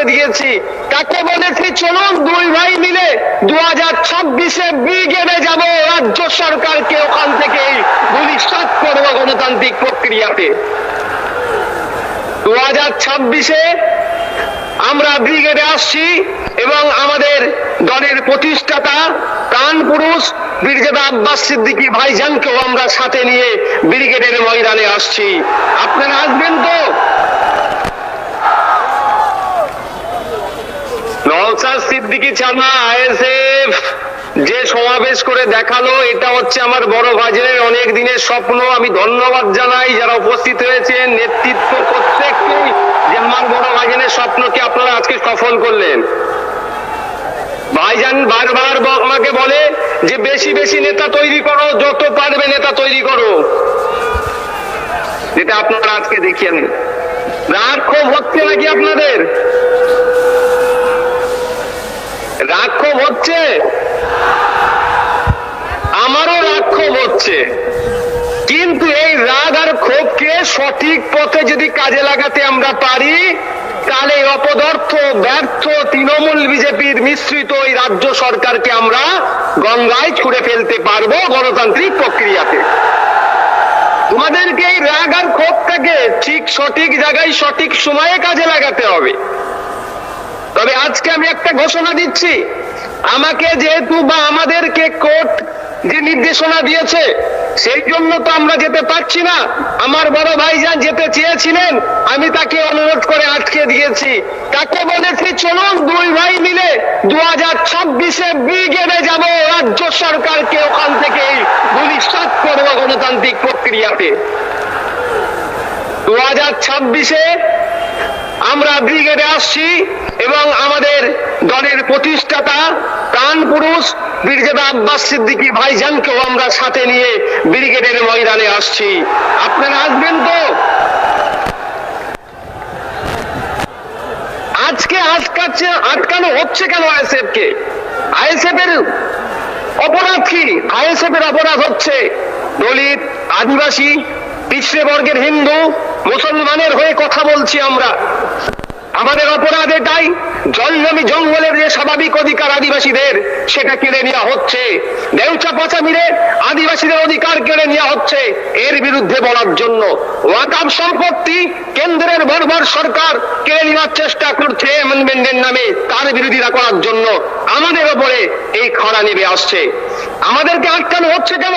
আটকে দিয়েছি। তাকে বলেছি? চলুন দুই ভাই মিলে দু হাজার ছাব্বিশে ব্রিগেডে যাব। রাজ্য সরকারকে ওখান থেকে ভবিষ্যৎ করব গণতান্ত্রিক প্রক্রিয়াতে। দু হাজার ছাব্বিশে আমরা ব্রিগেডে আসছি এবং আমাদের দলের প্রতিষ্ঠাতা প্রাণ পুরুষ বীরজাদা আব্বাস সিদ্দিকী ভাইজানকেও আমরা সাথে নিয়ে ব্রিগেডের ময়দানে আসছি। আপনারা আসবেন তো? নওসাদ সিদ্দিকী ছানা, আইএসএফ, যে সমাবেশ করে দেখাল, এটা হচ্ছে আমার বড় বাজারের অনেক দিনের স্বপ্ন। আমি ধন্যবাদ জানাই যারা উপস্থিত হয়েছেন, নেতৃত্ব প্রত্যেককেই যে আমার বড় ভাজনের স্বপ্নকে আপনারা আজকে সফল করলেন। ভাইজান বারবার আমাকে বলে যে বেশি বেশি নেতা তৈরি করো, যত পারবে নেতা তৈরি করো। যেটা আপনারা আজকে দেখিয়েন রাগ ক্ষোভ হচ্ছে নাকি আপনাদের? রাগ হচ্ছে? আমারও রাগ হচ্ছে। কিন্তু এই রাগ আর ক্ষোভকে সঠিক পথে যদি কাজে লাগাতে আমরা পারি, তাহলে অপদার্থ, ব্যর্থ তৃণমূল বিজেপির মিশ্রিত এই রাজ্য সরকারকে আমরা গঙ্গায় ছুড়ে ফেলতে পারব গণতান্ত্রিক প্রক্রিয়াতে। তোমাদেরকে এই রাগ আর ক্ষোভটাকে ঠিক সঠিক জায়গায় সঠিক সময়ে কাজে লাগাতে হবে। তবে আজকে আমি একটা ঘোষণা দিচ্ছি। আমাকে যেহেতু বা আমাদেরকে কোর্ট যে নির্দেশনা দিয়েছে, সেই জন্য তো আমরা যেতে পারছি না। আমার বড় ভাইজান যেতে চেয়েছিলেন, আমি তাকে অনুরোধ করে আটকে দিয়েছি। তাকে বলেছি, চলুন দুই ভাই মিলে দু হাজার ছাব্বিশে ব্রিগেডে যাব, রাজ্য সরকারকে ওখান থেকে ভবিষ্যৎ করব গণতান্ত্রিক প্রক্রিয়াতে। দু হাজার ছাব্বিশে আমরা ব্রিগেডে আসছি এবং আমাদের দলের প্রতিষ্ঠাতা প্রাণ পুরুষ বীরজাদা আব্বাস সিদ্দিকী ভাইজানকেও আমরা সাথে নিয়ে ব্রিগেডের ময়দানে আসছি। আপনারা আসবেন তো? আজকে আটকাচ্ছে, আটকানো হচ্ছে কেন আইএসএফ কে আইএসএফ এর অপরাধ কি? আইএসএফ এর অপরাধ হচ্ছে দলিত, আদিবাসী, পিছড়ে বর্গের হিন্দু, মুসলমানের হয়ে কথা বলছি আমরা। আমাদের অপরাধ এটাই জলজমি জঙ্গলের যে স্বাভাবিক অধিকার আদিবাসীদের, সেটা কেড়ে নেওয়া হচ্ছে। দেউচা পচামিরে আদিবাসীদের অধিকার কেড়ে নেওয়া হচ্ছে এর বিরুদ্ধে বলার জন্য। ওয়াকাব সম্পত্তি কেন্দ্রের বর্বর সরকার কেড়ে নেওয়ার চেষ্টা করছে অ্যামেন্ডমেন্টের নামে, তার বিরোধিতা করার জন্য। আমাদের ওপরে এই খরা নেমে আসছে। আমাদেরকে আটকানো হচ্ছে কেন?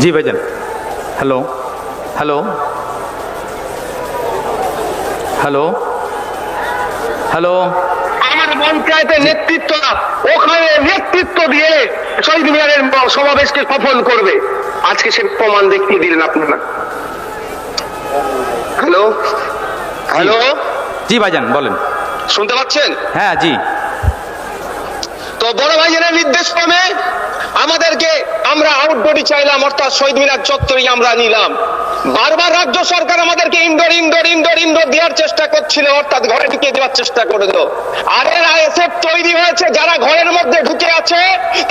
জি ভাইজান। হ্যালো। হ্যালো। হ্যালো। হ্যালো। আমার পঞ্চায়েতের নেতৃত্ব ওখানে নেতৃত্ব দিয়ে শহীদ মিনারের সমাবেশকে সফল করবে। আজকে সে প্রমাণ দেখিয়ে দিলেন আপনারা। হ্যালো। হ্যালো। জি ভাইজান বলেন। শুনতে পাচ্ছেন? হ্যাঁ জি। তো বড় ভাইজানের নির্দেশ ক্রমে আমাদেরকে আমরা আউটডোরই চাইলাম অর্থাৎ শহীদ মিনার চত্বরই আমরা নিলাম। বারবার রাজ্য সরকার আমাদেরকে ইনডোর ইনডোর ইনডোর ইনডোর দেওয়ার চেষ্টা করছিল অর্থাৎ ঘরে ঢুকে দেওয়ার চেষ্টা করে দিল। আর এর আইএসএফ তৈরি হয়েছে যারা ঘরের মধ্যে ঢুকে আছে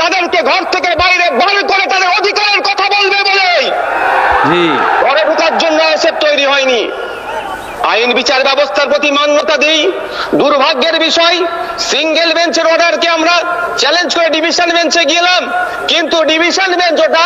তাদেরকে ঘর থেকে বাইরে বার করে তাদের অধিকারের কথা বলবে বলেই। ঘরে ঢোকার জন্য আইএসএফ তৈরি হয়নি। আইন বিচার ব্যবস্থার প্রতি মান্যতা দিই। দুর্ভাগ্যের বিষয় সিঙ্গেল বেঞ্চের অর্ডারকে আমরা চ্যালেঞ্জ করে ডিভিশন বেঞ্চে গেলাম। কিন্তু ডিভিশন বেঞ্চ ওটা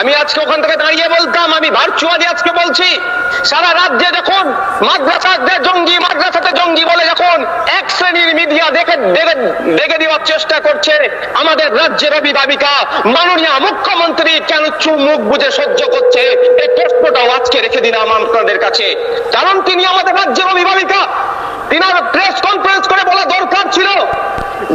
আমি আজকে ওখান থেকে দাঁড়িয়ে বলতাম, আমি ভার্চুয়ালি আজকে বলছি, সারা রাজ্যে যখন মাদ্রাসাতে জঙ্গি মাদ্রাসাতে জঙ্গি বলে যখন এক শ্রেণির মিডিয়া দেখে দেখে দেওয়ার চেষ্টা করছে, আমাদের রাজ্যের অভিভাবিকা মাননীয় মুখ্যমন্ত্রী কেন চুপ মুখ বুঝে সহ্য করছে? এই প্রশ্নটাও আজকে রেখে দিলাম আপনাদের কাছে। কারণ তিনি আমাদের রাজ্যের অভিভাবিকা। তিনার প্রেস কনফারেন্স করে বলা দরকার ছিল।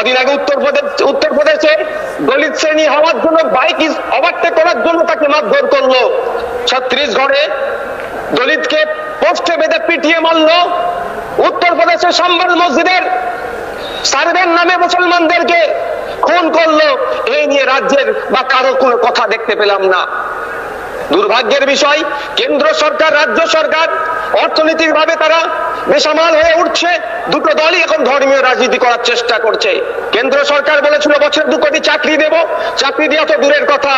কদিন আগে উত্তরপ্রদেশ উত্তরপ্রদেশে দলিত শ্রেণি হওয়ার জন্য বাইক ওভারটেক করার জন্য তাকে মারধর করল। ছত্রিশগড়ে দলিতকে পোস্টে বেঁধে পিটিয়ে মারলো। উত্তরপ্রদেশের সম্বল মসজিদের সার্ভের নামে মুসলমানদেরকে খুন করল। এই নিয়ে রাজ্যের বা কারও কোনো কথা দেখতে পেলাম না। দুর্ভাগ্যের বিষয়, কেন্দ্র সরকার, রাজ্য সরকার অর্থনৈতিক ভাবে তারা বেসামাল হয়ে উঠছে। দুটো দলই এখন ধর্মীয় রাজনীতি করার চেষ্টা করছে। কেন্দ্র সরকার বলেছিল, বছর দু কোটি চাকরি দেব। চাকরি দেওয়া তো দূরের কথা।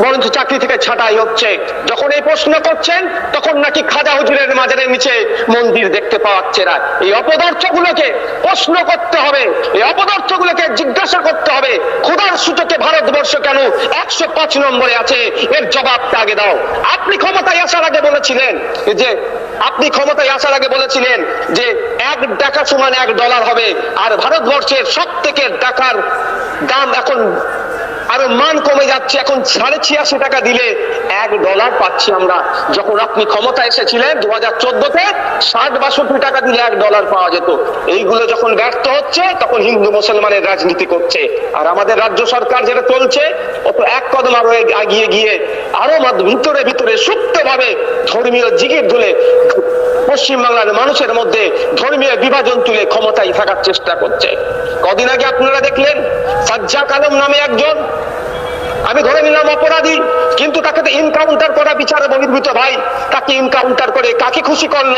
বরঞ্চ চাকরি থেকে ছাঁটাই হচ্ছে। যখন এই প্রশ্ন করছেন, তখন নাকি খাজা হুজুরের মাজারের নিচে মন্দির দেখতে পাওয়াচ্ছে না। এই অপদার্থগুলোকে প্রশ্ন করতে হবে, এই অপদার্থগুলোকে জিজ্ঞাসা করতে হবে, খোদার সূচকে ভারতবর্ষ কেন একশো পাঁচ নম্বরে আছে? এর জবাবটা আগে দাও। আপনি ক্ষমতায় আসার আগে বলেছিলেন যে, আপনি ক্ষমতায় আসার আগে বলেছিলেন যে এক টাকা সমান এক ডলার হবে, আর ভারতবর্ষের সব থেকে টাকার দাম এখন আরও মান কমে যাচ্ছে। এখন সাড়ে ছিয়াশি টাকা দিলে এক ডলার পাচ্ছি আমরা। যখন আপনি ক্ষমতা এসেছিলেন দু হাজার চোদ্দতে, ষাট বাষট্টি টাকা দিলে এক ডলার পাওয়া যেত। এইগুলো যখন ব্যর্থ হচ্ছে, তখন হিন্দু মুসলমানের রাজনীতি করছে। আর আমাদের রাজ্য সরকার যেটা চলছে, ও তো এক কদম আরও এগিয়ে গিয়ে আরও ভিতরে ভিতরে সুপ্ত ভাবে ধর্মীয় জিগির ধুলে পশ্চিমবাংলার মানুষের মধ্যে ধর্মীয় বিভাজন তুলে ক্ষমতায় থাকার চেষ্টা করছে। কদিন আগে আপনারা দেখলেন সাজ্জাক আলম নামে একজন আমি ধরে নিলাম অপরাধী কিন্তু তাকে তো ইনকাউন্টার করা বিচারে বহির্ভূত ভাই। তাকে ইনকাউন্টার করে কাকে খুশি করল?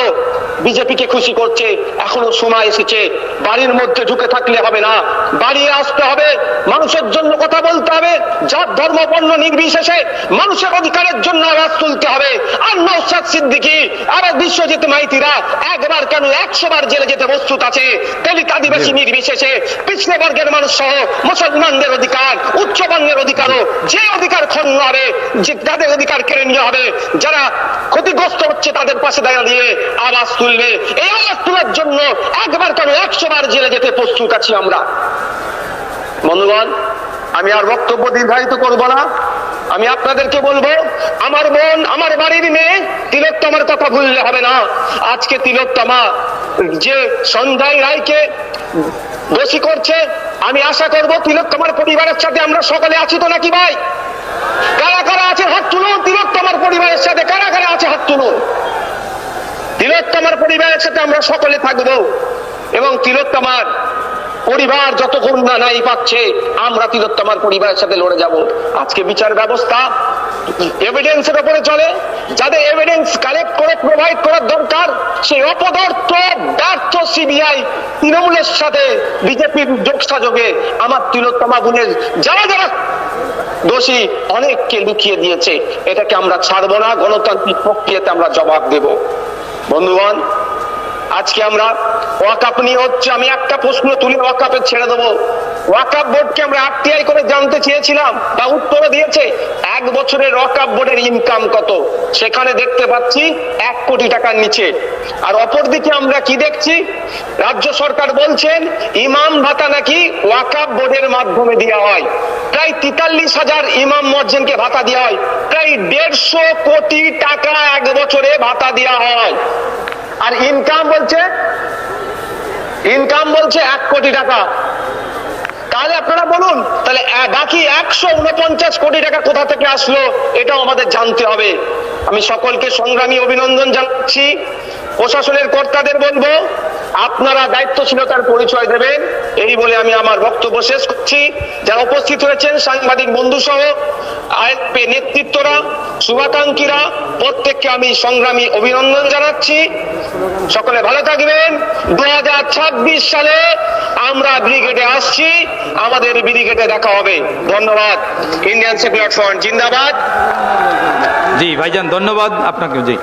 বিজেপিকে খুশি করছে এখনও সময় এসেছে। বাড়ির মধ্যে ঢুকে থাকলে হবে না। বাড়িয়ে আসতে হবে মানুষের জন্য কথা বলতে হবে যার ধর্ম বর্ণ নির্বিশেষে মানুষের অধিকারের জন্য আওয়াজ তুলতে হবে। আর নৌসাদ সিদ্দিকি আর বিশ্বজিৎ মাইতিরা একবার কেন একশো বার জেলে যেতে প্রস্তুত আছে? দলিত আদিবাসী নির্বিশেষে পিছনে বর্গের মানুষ সহ মুসলমানদের অধিকার উচ্চ বর্ণের অধিকারও যে অধিকার ক্ষুণ্ণ হবে তাদের অধিকার কেড়ে নিয়ে হবে, যারা ক্ষতিগ্রস্ত হচ্ছে তাদের পাশে দাঁড়া দিয়ে আওয়াজ তুলবে। এই আওয়াজ তোলার জন্য একবার কেন একশো বার জেলে যেতে প্রস্তুত আছি আমরা। বন্ধুগণ, আমি আর বক্তব্য দীর্ঘায়িত করব না। আমি আপনাদেরকে বলব, আমার বোন, আমার বাড়ির মেয়ে তিলোত্তমার কথা ভুললে হবে না। আজকে তিলোত্তমা যে সন্ধ্যায় রায়কে দোষী করছে আমি আশা করব তিলোত্তমার পরিবারের সাথে আমরা সকলে আছি তো নাকি ভাই? কারা কারা আছে হাত তুলুন তিলোত্তমার পরিবারের সাথে, কারা কারা আছে হাত তুলুন? তিলোত্তমার পরিবারের সাথে আমরা সকলে থাকব এবং তিলোত্তমার পরিবার যত করুণা নাই পাচ্ছে, আমরা তিলোত্তমার পরিবারের সাথে লড়ে যাব। আজকে বিচার ব্যবস্থা এভিডেন্সের উপরে চলে, যাদের এভিডেন্স কালেক্ট করে প্রোভাইড করার দরকার, সেই অপদার্থ ব্যর্থ সিবিআই তৃণমূলের সাথে বিজেপির যোগসাযোগে আমার তিলোত্তমা বোনের যারা যারা দোষী অনেককে লুকিয়ে দিয়েছে। এটাকে আমরা ছাড়বো না, গণতান্ত্রিক প্রক্রিয়াতে আমরা জবাব দেব। বন্ধুগণ আজকে আমরা ওয়াকাপ নিয়ে হচ্ছে, আমি একটা প্রশ্ন তুলে ওয়াকাপে ছেড়ে দেবো। ওয়াকাপ বোর্ডকে আমরা আরটিআই করে জানতে চেয়েছিলাম, বা উত্তর দিয়েছে, এক বছরের ওয়াকাপ বোর্ডের ইনকাম কত? সেখানে দেখতে পাচ্ছি এক কোটি টাকার নিচে। আর অপরদিকে আমরা কি দেখছি? রাজ্য সরকার বলছেন, ইমাম ভাতা নাকি ওয়াকাপ বোর্ডের মাধ্যমে দেওয়া হয়। প্রায় তেতাল্লিশ হাজার ইমাম মজ্জেনকে ভাতা দেওয়া হয়। প্রায় দেড়শো কোটি টাকা এক বছরে ভাতা দেওয়া হয়। আর ইনকাম বলছে ইনকাম বলছে এক কোটি টাকা। তাহলে আপনারা বলুন, তাহলে বাকি একশো উনপঞ্চাশ কোটি টাকা কোথা থেকে আসলো, এটাও আমাদের জানতে হবে। আমি সকলকে সংগ্রামী অভিনন্দন জানাচ্ছি। প্রশাসনের কর্তাদের বলব, আপনারা দায়িত্বশীলতার পরিচয় দেবেন। এই বলে আমি আমার বক্তব্য শেষ করছি। যারা উপস্থিত হয়েছেন, সাংবাদিক বন্ধু সহ আইএফপি নেতৃত্বরা, শুভাকাঙ্ক্ষীরা, প্রত্যেককে আমি সংগ্রামী অভিনন্দন জানাচ্ছি। সকলে ভালো থাকবেন। দু হাজার ছাব্বিশ সালে আমরা ব্রিগেডে আসছি। আমাদের ব্রিগেডে দেখা হবে। ধন্যবাদ। ইন্ডিয়ান সেকুলার ফ্রন্ট, জিন্দাবাদ। জি, ভাইজান, ধন্যবাদ আপনাকে, জি।